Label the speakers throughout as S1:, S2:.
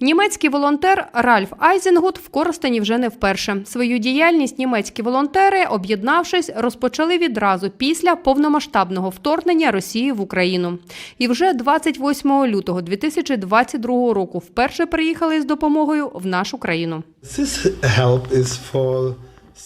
S1: Німецький волонтер Ральф Айзенгут в Коростені вже не вперше. Свою діяльність німецькі волонтери, об'єднавшись, розпочали відразу після повномасштабного вторгнення Росії в Україну. І вже 28 лютого 2022 року вперше приїхали з допомогою в нашу країну.
S2: This help is for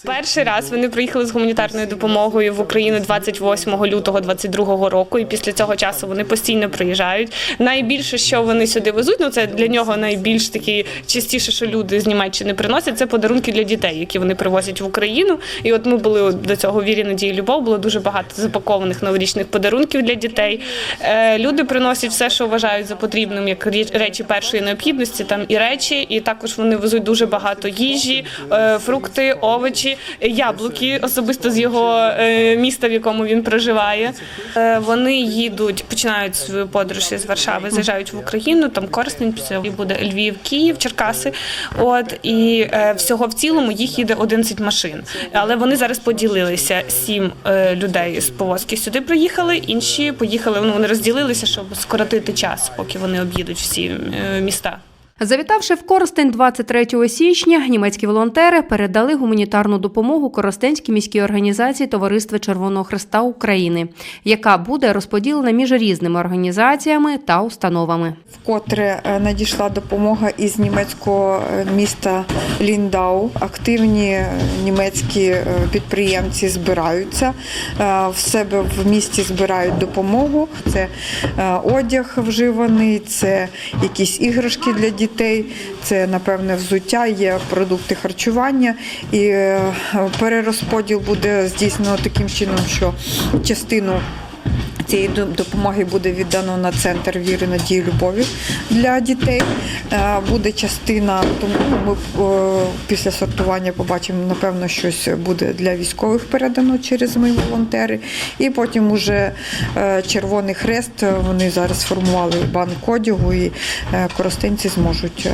S3: Перший раз вони приїхали з гуманітарною допомогою в Україну 28 лютого 22 року, і після цього часу вони постійно приїжджають. Найбільше, що вони сюди везуть, ну це для нього найбільш такі частіше, що люди з Німеччини приносять, це подарунки для дітей, які вони привозять в Україну. І от ми були до цього вірі надії любов. Було дуже багато запакованих новорічних подарунків для дітей. Е, Люди приносять все, що вважають за потрібним, як речі першої необхідності, там і речі, і також вони везуть дуже багато їжі, е, фрукти, овочі, яблуки, особисто з його е, міста, в якому він проживає. Е, Вони їдуть, починають свою подорож із Варшави, заїжджають в Україну, там Коростень, після буде Львів, Київ, Черкаси. От і е, всього в цілому їх їде 11 машин. Але вони зараз поділилися. Сім людей з повозки сюди приїхали, інші поїхали. Ну вони розділилися, щоб скоротити час, поки вони об'їдуть всі міста.
S1: Завітавши в Коростень 23 січня, німецькі волонтери передали гуманітарну допомогу Коростенській міській організації Товариства Червоного Христа України, яка буде розподілена між різними організаціями та установами.
S4: Вкотре е, надійшла допомога із німецького е, міста Ліндау. Активні е, німецькі підприємці збираються в себе в місті збирають допомогу. Це одяг вживаний, це якісь іграшки для дітей, це напевне взуття, є продукти харчування. І е, перерозподіл буде здійснено таким чином, що частину цієї допомоги буде віддано на центр віри, надії, любові для дітей. Е, Буде частина, тому ми е, після сортування побачимо, напевно, щось буде для військових передано через мої волонтери. І потім уже е, Червоний Хрест, вони зараз сформували банк одягу і коростенці зможуть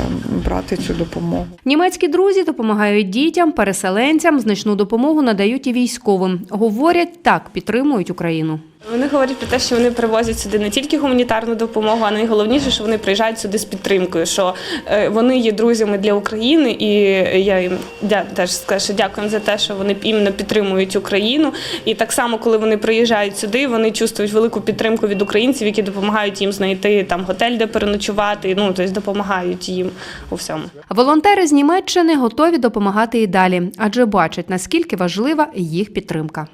S4: брати цю допомогу.
S1: Німецькі друзі допомагають дітям, переселенцям, значну допомогу надають і військовим. Говорять, так підтримують Україну.
S3: Вони говорять про те, що вони привозять сюди не тільки гуманітарну допомогу, а найголовніше, що вони приїжджають сюди з підтримкою. Що е, вони є друзями для України, і я їм теж скажу, що дякую за те, що вони іменно підтримують Україну. І так само, коли вони приїжджають сюди, вони чувствують велику підтримку від українців, які допомагають їм знайти там готель, де переночувати. Ну тобто допомагають їм у всьому.
S1: Волонтери з Німеччини готові допомагати і далі, адже бачать наскільки важлива їх підтримка.